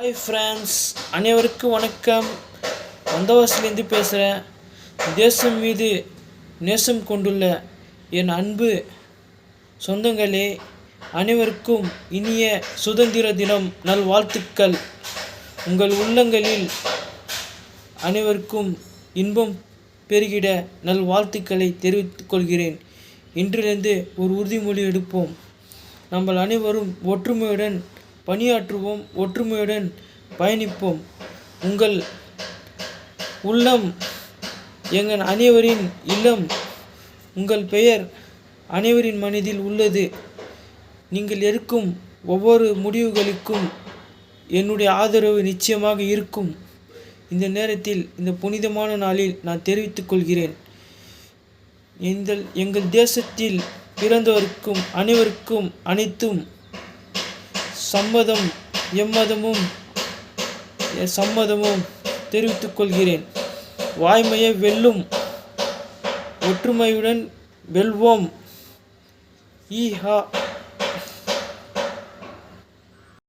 Hi friends அனைவருக்கும் வணக்கம். வந்தவாசிலேருந்து பேசுகிறேன் தேசம் மீது நேசம் கொண்டுள்ள என் அன்பு சொந்தங்களே அனைவருக்கும் இனிய சுதந்திர தினம் நல்வாழ்த்துக்கள். உங்கள் உள்ளங்களில் அனைவருக்கும் இன்பம் பெருகிட நல்வாழ்த்துக்களை தெரிவித்துக் கொள்கிறேன். இன்றிலிருந்து ஒரு உறுதிமொழி எடுப்போம். நம்ம அனைவரும் ஒற்றுமையுடன் பணியாற்றுவோம். ஒற்றுமையுடன் பயணிப்போம். உங்கள் உள்ளம் எங்கள் அனைவரின் இல்லம் உங்கள் பெயர் அனைவரின் மனதில் உள்ளது. நீங்கள் எடுக்கும் ஒவ்வொரு முடிவுகளுக்கும் என்னுடைய ஆதரவு நிச்சயமாக இருக்கும். இந்த நேரத்தில் இந்த புனிதமான நாளில் நான் தெரிவித்துக் கொள்கிறேன். எங்கள் எங்கள் தேசத்தில் பிறந்தவருக்கும் அனைவருக்கும் அனைத்தும் சம்மதம் எம்மதமும் சம்மதமும் தெரிவித்துக் கொள்கிறேன். வாய்மையை வெல்லும் ஒற்றுமையுடன் வெல்வோம். ஈஹா.